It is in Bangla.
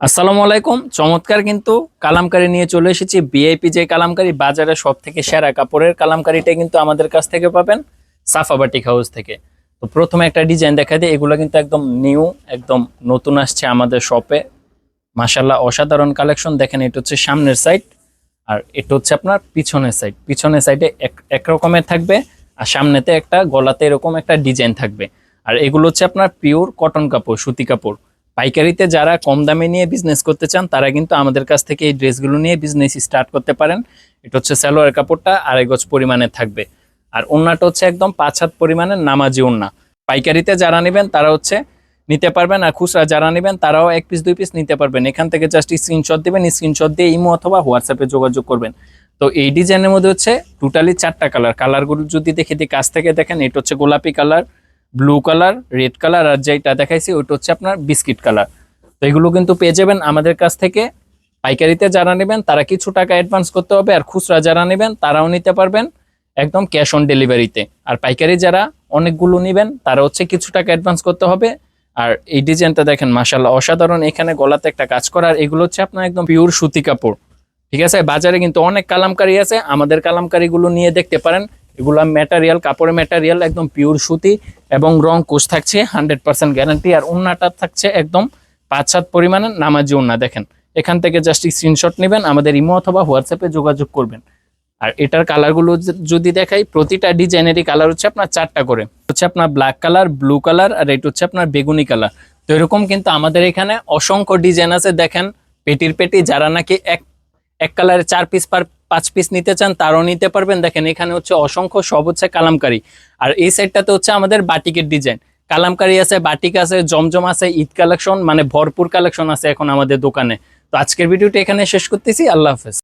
আসসালামু আলাইকুম। চমৎকার কিন্তু কালামকারি নিয়ে চলে এসেছি। বিআইপি যে কালামকারি বাজারে সব থেকে সেরা কাপড়ের কালামকারিটা কিন্তু আমাদের কাছ থেকে পাবেন সাফাবাটিক হাউস থেকে। তো প্রথমে একটা ডিজাইন দেখা দিই। এগুলো কিন্তু একদম নিউ, একদম নতুন আসছে আমাদের শপে। মাসাল্লাহ অসাধারণ কালেকশন। দেখেন, এটা হচ্ছে সামনের সাইড আর এটা হচ্ছে আপনার পিছনের সাইড। পিছনের সাইডে এক এক রকমের থাকবে আর সামনেতে একটা, গলাতে এরকম একটা ডিজাইন থাকবে। আর এগুলো হচ্ছে আপনার পিওর কটন কাপড়, সুতি কাপড়। পাইকারিতে যারা কম দামে নিয়ে বিজনেস করতে চান, তারা কিন্তু আমাদের কাছ থেকে এই ড্রেসগুলো নিয়ে বিজনেস স্টার্ট করতে পারেন। এটা হচ্ছে স্যালোয়ার কাপড়টা আড়াই গজ পরিমাণে থাকবে। আর ওন্নাটা হচ্ছে একদম পাঁচ হাত পরিমাণের নামাজি ওন্না। পাইকারিতে যারা নেবেন, তারা হচ্ছে নিতে পারবেন আর খুচরা যারা নেবেন, তারাও এক পিস দুই পিস নিতে পারবেন। এখান থেকে জাস্ট স্ক্রিনশট দেবেন স্ক্রিনশট দিয়ে ইমো অথবা হোয়াটসঅ্যাপে যোগাযোগ করবেন। তো এই ডিজাইনের মধ্যে হচ্ছে টোটালি চারটা কালার কালারগুলো যদি দেখে দিই কাছ থেকে দেখেন, এটা হচ্ছে গোলাপি colour blue colour, red colour আর যেটা দেখাইছি, ওইটা হচ্ছে আপনার বিস্কিট কালার। তো এগুলো কিন্তু পেয়ে যাবেন আমাদের কাছ থেকে। পাইকারিতে যারা নেবেন, তারা কিছু টাকা অ্যাডভান্স করতে হবে আর খুচরা যারা নেবেন, তারাও নিতে পারবেন একদম ক্যাশ অন ডেলিভারিতে আর পাইকারি যারা অনেকগুলো নেবেন, তারা হচ্ছে কিছু টাকা অ্যাডভান্স করতে হবে। আর এই ডিজাইনটা দেখেন মাসাল্লাহ অসাধারণ। এখানে গলাতে একটা কাজ করা, আর এগুলো হচ্ছে আপনার একদম পিওর সুতি কাপড়। ঠিক আছে? বাজারে কিন্তু অনেক কালামকারি আছে, আমাদের কালামকারিগুলো নিয়ে দেখতে পারেন। এগুলা ম্যাটারিয়াল কাপড়ের ম্যাটারিয়াল একদম পিওর সুতি এবং রং কোষ থাকছে হান্ড্রেড পার্সেন্ট গ্যারান্টি আর উন্নাটা থাকছে একদম পাঁচ সাত পরিমাণের নামাজি উন্না, দেখেন। এখান থেকে জাস্ট স্ক্রিনশট নেবেন, আমাদের ইমো অথবা হোয়াটসঅ্যাপে যোগাযোগ করবেন। আর এটার কালারগুলো যদি দেখাই, প্রতিটা ডিজাইনেরই কালার হচ্ছে আপনার চারটা করে। হচ্ছে আপনার ব্ল্যাক কালার ব্লু কালার আর এটা হচ্ছে আপনার বেগুনি কালার তো এরকম কিন্তু আমাদের এখানে অসংখ্য ডিজাইন আছে, দেখেন, পেটির পেটি, যারা নাকি এক এক কালারে চার পিস পার পাঁচ পিস নিতে চান, তারও নিতে পারবেন। দেখেন, এখানে হচ্ছে অসংখ্য সব হচ্ছে কালামকারি। আর এই সাইডটাতে হচ্ছে আমাদের বাটিকের ডিজাইন কালামকারি আছে, বাটিক আছে, জমজম আছে, ঈদ কালেকশন মানে ভরপুর কালেকশন আছে এখন আমাদের দোকানে। তো আজকের ভিডিওটা এখানে শেষ করতেছি। আল্লাহ হাফেজ।